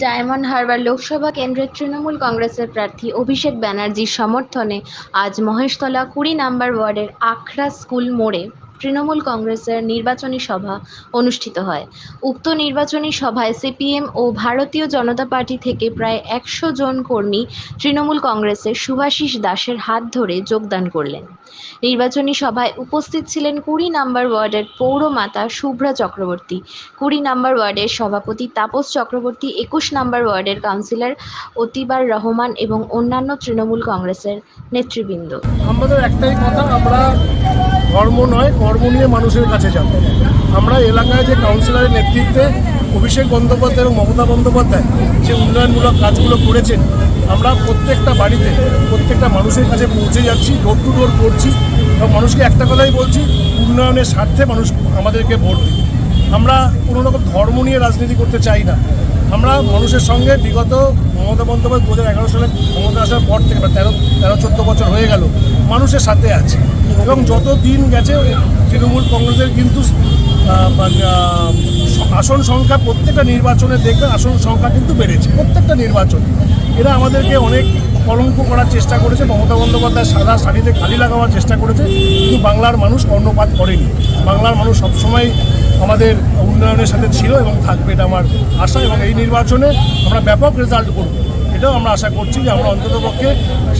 Diamond Harbour Lok Sabha কেন্দ্রের তৃণমূল কংগ্রেসের প্রার্থী অভিষেক ব্যানার্জির সমর্থনে আজ মহেশতলা কুড়ি নম্বর ওয়ার্ডের আখড়া স্কুল মোড়ে তৃণমূল কংগ্রেসের নির্বাচনী সভা অনুষ্ঠিত হয়। উক্ত নির্বাচনী সভায় সিপিএম ও ভারতীয় জনতা পার্টি থেকে প্রায় একশো জন কর্মী তৃণমূল কংগ্রেসের শুভাশিস দাসের হাত ধরে যোগদান করলেন। নির্বাচনী সভায় উপস্থিত ছিলেন কুড়ি নম্বর ওয়ার্ডের পৌরমাতা শুভ্রা চক্রবর্তী। কুড়ি নম্বর ওয়ার্ডের সভাপতি তাপস চক্রবর্তী, একুশ নম্বর ওয়ার্ডের কাউন্সিলর অতিবার রহমান এবং অন্যান্য তৃণমূল কংগ্রেসের নেতৃবৃন্দ। আমাদের একটাই কথা, আমরা ধর্ম নয় কর্ম নিয়ে মানুষের কাছে যাব আমরা এলাকায় যে কাউন্সিলরের নেতৃত্বে অভিষেক বন্দ্যোপাধ্যায় এবং মমতা বন্দ্যোপাধ্যায় যে উন্নয়নমূলক কাজগুলো করেছেন, আমরা প্রত্যেকটা বাড়িতে, প্রত্যেকটা মানুষের কাছে পৌঁছে যাচ্ছি ডোর টু ডোর করছি এবং মানুষকে একটা কথাই বলছি, উন্নয়নের স্বার্থে মানুষ আমাদেরকে ভোট দিন আমরা কোনো রকম ধর্ম নিয়ে রাজনীতি করতে চাই না। আমরা মানুষের সঙ্গে বিগত মমতা বন্দ্যোপাধ্যায় দু হাজার এগারো সালে মমতা আসার পর থেকে বা তেরো তেরো, চোদ্দ বছর হয়ে গেল, মানুষের সাথে আছে। এবং যত দিন গেছে তৃণমূল কংগ্রেসের কিন্তু আসন সংখ্যা প্রত্যেকটা নির্বাচনে দেখবে আসন সংখ্যা কিন্তু বেড়েছে, প্রত্যেকটা নির্বাচন। এরা আমাদেরকে অনেক কলঙ্ক করার চেষ্টা করেছে, মমতা বন্দ্যোপাধ্যায় সাদা শাড়িতে খালি লাগাবার চেষ্টা করেছে, কিন্তু বাংলার মানুষ কর্ণপাত করেনি। বাংলার মানুষ সবসময় আমাদের উন্নয়নের সাথে ছিল এবং থাকবে এটা আমার আশা এবং এই নির্বাচনে আমরা ব্যাপক রেজাল্ট করব। এটাও আমরা আশা করছি যে আমরা অন্ততপক্ষে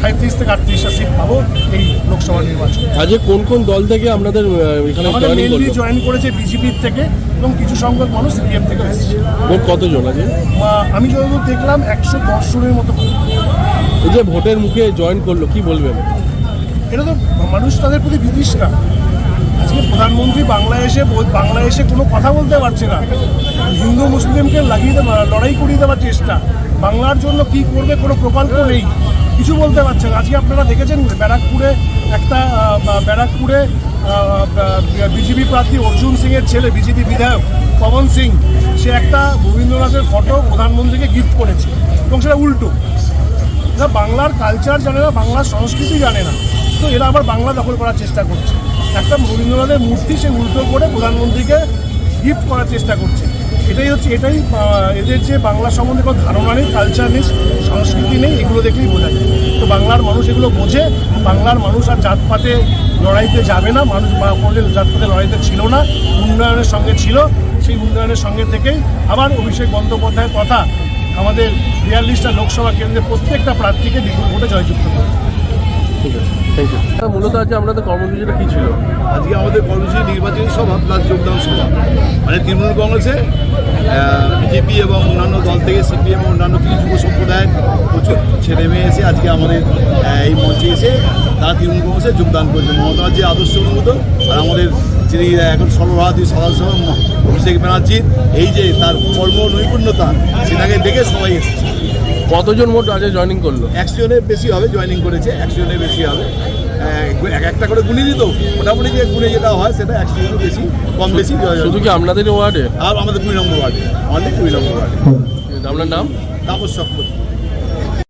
সাঁত্রিশ থেকে আটত্রিশটা সিট পাবো এই লোকসভা নির্বাচনে। আজকে কোন কোন দল থেকে আপনাদের এখানে আমাদের মেনলি জয়েন করেছে বিজেপির থেকে এবং কিছু সংখ্যক মানুষ সিপিএম থেকে এসেছে। কতজন আছে আমি যতদূর দেখলাম একশো দশ জনের মতো এই যে ভোটের মুখে জয়েন করল কি বলবেন? এটা তো মানুষ তাদের প্রতি বিতৃষ্ণা। আজকে প্রধানমন্ত্রী বাংলাদেশে এসে কোনো কথা বলতে পারছে না। হিন্দু মুসলিমকে লাগিয়ে দেওয়া লড়াই করিয়ে দেওয়ার চেষ্টা। বাংলার জন্য কি করবে কোনো প্রকল্প নেই, কিছু বলতে পারছে না। আজকে আপনারা দেখেছেন ব্যারাকপুরে একটা ব্যারাকপুরে বিজেপি প্রার্থী অর্জুন সিংয়ের ছেলে, বিজেপি বিধায়ক পবন সিং, সে একটা রবীন্দ্রনাথের ফটো প্রধানমন্ত্রীকে গিফট করেছে এবং সেটা উল্টো। এরা বাংলার কালচার জানে না, বাংলার সংস্কৃতি জানে না। তো এরা আবার বাংলা দখল করার চেষ্টা করছে। একটা রবীন্দ্রনাথের মূর্তি সে উল্টো করে প্রধানমন্ত্রীকে গিফট করার চেষ্টা করছে। এটাই হচ্ছে, এটাই এদের যে বাংলা সম্বন্ধে কোনো ধারণা নেই কালচার নেই, সংস্কৃতি নেই, এগুলো দেখলেই বোঝা যায়। তো বাংলার মানুষ এগুলো বোঝে, বাংলার মানুষ আর জাতপাতে লড়াইতে যাবে না, মানুষ কোনোদিন জাতপাতে লড়াইতে ছিল না, উন্নয়নের সঙ্গে ছিল, সেই উন্নয়নের সঙ্গে থেকেই আবার অভিষেক বন্দ্যোপাধ্যায়ের কথা আমাদের বিয়াল্লিশটা লোকসভা কেন্দ্রে প্রত্যেকটা প্রার্থীকে বিপুল ভোটে জয়যুক্ত করবে ঠিক আছে থ্যাংক ইউ মূলত আজকে আপনাদের কর্মসূচিটা কি ছিল? আজকে আমাদের কর্মসূচি নির্বাচনী সভা প্লাস যোগদান সভা। মানে তৃণমূল কংগ্রেসে বিজেপি এবং অন্যান্য দল থেকে সিপিএম অন্যান্য কিছু যুব সম্প্রদায়ের প্রচুর ছেলে মেয়ে এসে আজকে আমাদের এই মঞ্চে এসে তারা তৃণমূল কংগ্রেসে যোগদান করেছে। মমতা যে আদর্শ অনুভূত আর আমাদের যিনি এখন সর্বভারতীয় সদস্য অভিষেক ব্যানার্জির এই যে তার কর্ম নৈপুণ্যতা সেটাকে দেখে সবাই এসেছে। কতজন মোট আজকে জয়েনিং করল? একশো জনের বেশি হবে জয়েনিং করেছে একশো জনের বেশি হবে। এক একটা করে গুনে দিত মোটামুটি যে গুনে যেটা হয় সেটা একশো জনের বেশি কম বেশি শুধু কি আপনাদের ওয়ার্ডে? আর আমাদের কুড়ি নম্বর ওয়ার্ডে আমাদের কুড়ি নম্বর ওয়ার্ডে। আপনার নাম? তাপস চক্রবর্তী।